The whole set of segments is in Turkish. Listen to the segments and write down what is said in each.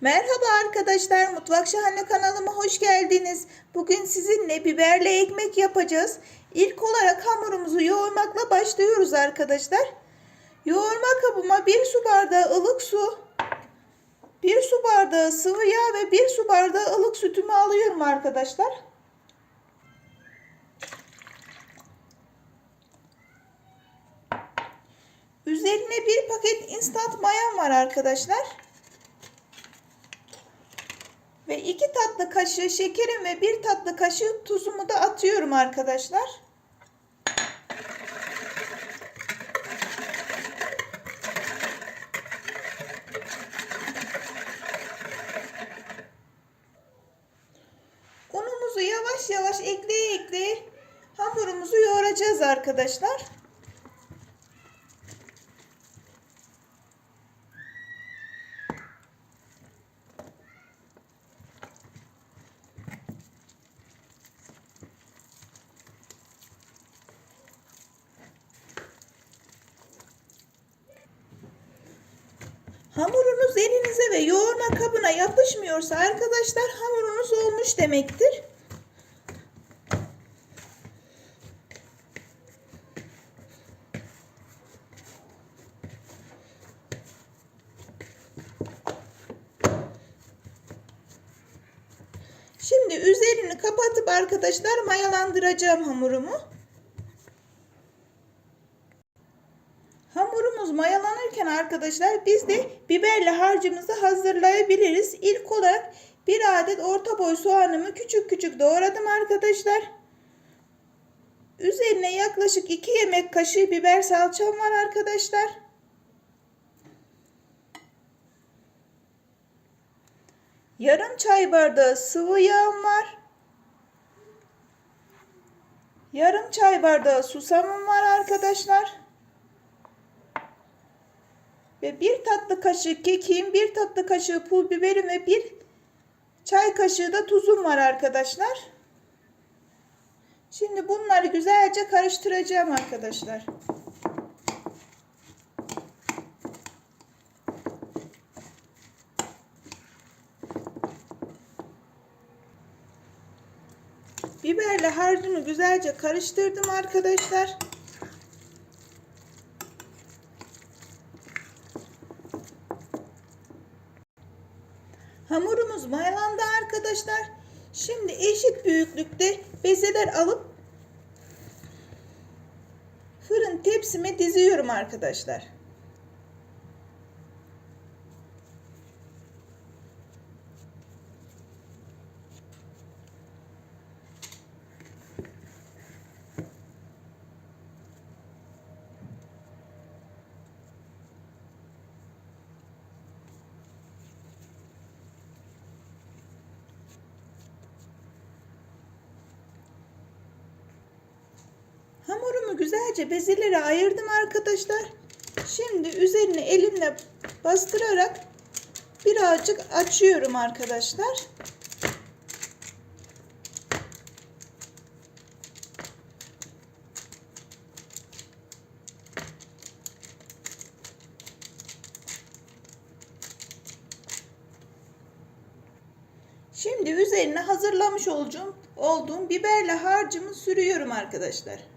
Merhaba arkadaşlar, Mutfak Şahane kanalıma hoş geldiniz. Bugün sizinle biberle ekmek yapacağız. İlk olarak hamurumuzu yoğurmakla başlıyoruz arkadaşlar. Yoğurma kabıma bir su bardağı ılık su, bir su bardağı sıvı yağ ve bir su bardağı ılık sütümü alıyorum arkadaşlar. Üzerine bir paket instant mayam var arkadaşlar. Ve iki tatlı kaşığı şekerim ve bir tatlı kaşığı tuzumu da atıyorum arkadaşlar. Unumuzu yavaş yavaş ekleye ekleye hamurumuzu yoğuracağız arkadaşlar. Hamurunuz elinize ve yoğurma kabına yapışmıyorsa arkadaşlar hamurunuz olmuş demektir. Şimdi üzerini kapatıp arkadaşlar mayalandıracağım hamurumu. Hamurumuz mayalanırken arkadaşlar biz de biberle harcımızı hazırlayabiliriz. İlk olarak bir adet orta boy soğanımı küçük küçük doğradım arkadaşlar. Üzerine yaklaşık 2 yemek kaşığı biber salçam var arkadaşlar. Yarım çay bardağı sıvı yağım var. Yarım çay bardağı susamım var arkadaşlar. Ve bir tatlı kaşığı kekiğim, bir tatlı kaşığı pul biberim ve bir çay kaşığı da tuzum var arkadaşlar. Şimdi bunları güzelce karıştıracağım arkadaşlar. Biberle harcını güzelce karıştırdım arkadaşlar. Hamurumuz mayalandı arkadaşlar. Şimdi eşit büyüklükte bezeler alıp fırın tepsime diziyorum arkadaşlar. Güzelce bezelere ayırdım arkadaşlar. Şimdi üzerine elimle bastırarak birazcık açıyorum arkadaşlar. Şimdi üzerine hazırlamış olduğum, olduğum biberle harcımı sürüyorum arkadaşlar.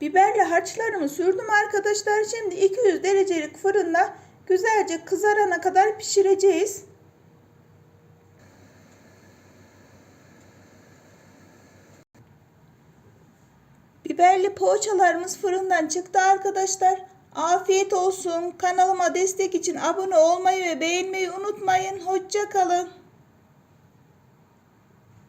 Biberle harçlarımı sürdüm arkadaşlar. Şimdi 200 derecelik fırında güzelce kızarana kadar pişireceğiz. Biberli poğaçalarımız fırından çıktı arkadaşlar. Afiyet olsun. Kanalıma destek için abone olmayı ve beğenmeyi unutmayın. Hoşça kalın.